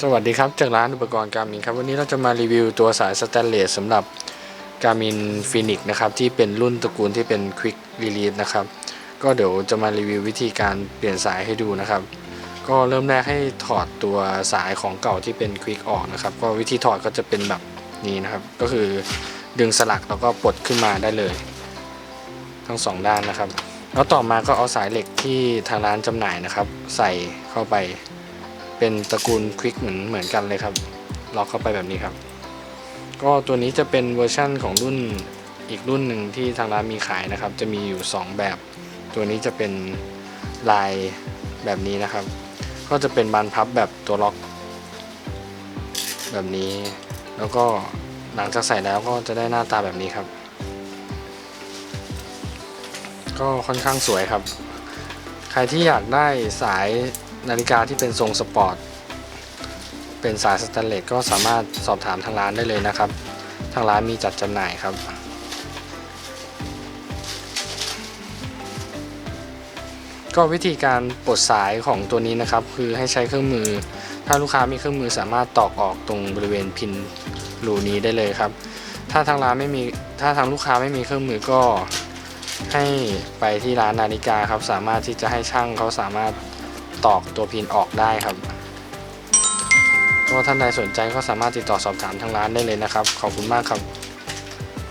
สวัสดีครับ จากร้านอุปกรณ์การมินครับ วันนี้เราจะมารีวิวตัวสายสแตนเลสสำหรับการมินฟินิกนะครับ ที่เป็นรุ่นตระกูลที่เป็น Quick Release นะครับ ก็เดี๋ยวจะมารีวิววิธีการเปลี่ยนสายให้ดูนะครับ ก็เริ่มแรกให้ถอดตัวสายของเก่าที่เป็น Quick ออกนะครับ ก็วิธีถอดก็จะเป็นแบบนี้นะครับ ก็คือดึงสลักแล้วก็ปลดขึ้นมาได้เลย ทั้งสองด้านนะครับ แล้วต่อมาก็เอาสายเหล็กที่ทางร้านจำหน่ายนะครับ ใส่เข้าไป เป็นตระกูลควิกเหมือนเหมือนกันเลยครับ ล็อกเข้าไปแบบนี้ครับ ก็ตัวนี้จะเป็นเวอร์ชั่นของรุ่นอีกรุ่นหนึ่งที่ทางร้านมีขายนะครับ จะมีอยู่ 2 แบบ ตัวนี้จะเป็นลายแบบนี้นะครับ ก็จะเป็นบานพับแบบตัวล็อก แบบนี้ แล้วก็หลังจากใส่แล้วก็จะได้หน้าตาแบบนี้ครับ ก็ค่อนข้างสวยครับ ใครที่อยากได้สาย นาฬิกาที่เป็นทรงสปอร์ต เป็นสายสแตนเลสก็สามารถสอบถามทางร้านได้เลยนะครับ ทางร้านมีจัดจำหน่ายครับ ก็วิธีการปลดสายของตัวนี้นะครับ คือให้ใช้เครื่องมือ ถ้าลูกค้ามีเครื่องมือสามารถตอกออกตรงบริเวณพินรูนี้ได้เลยครับ ถ้าทางร้านไม่มีถ้าทางลูกค้าไม่มีเครื่องมือก็ให้ไปที่ร้านนาฬิกาครับ สามารถที่จะให้ช่างเขาสามารถ ตอกตัวพินออกได้ครับก็ท่านใดสนใจก็สามารถติดต่อสอบถามทางร้านได้เลยนะครับ ขอบคุณมากครับ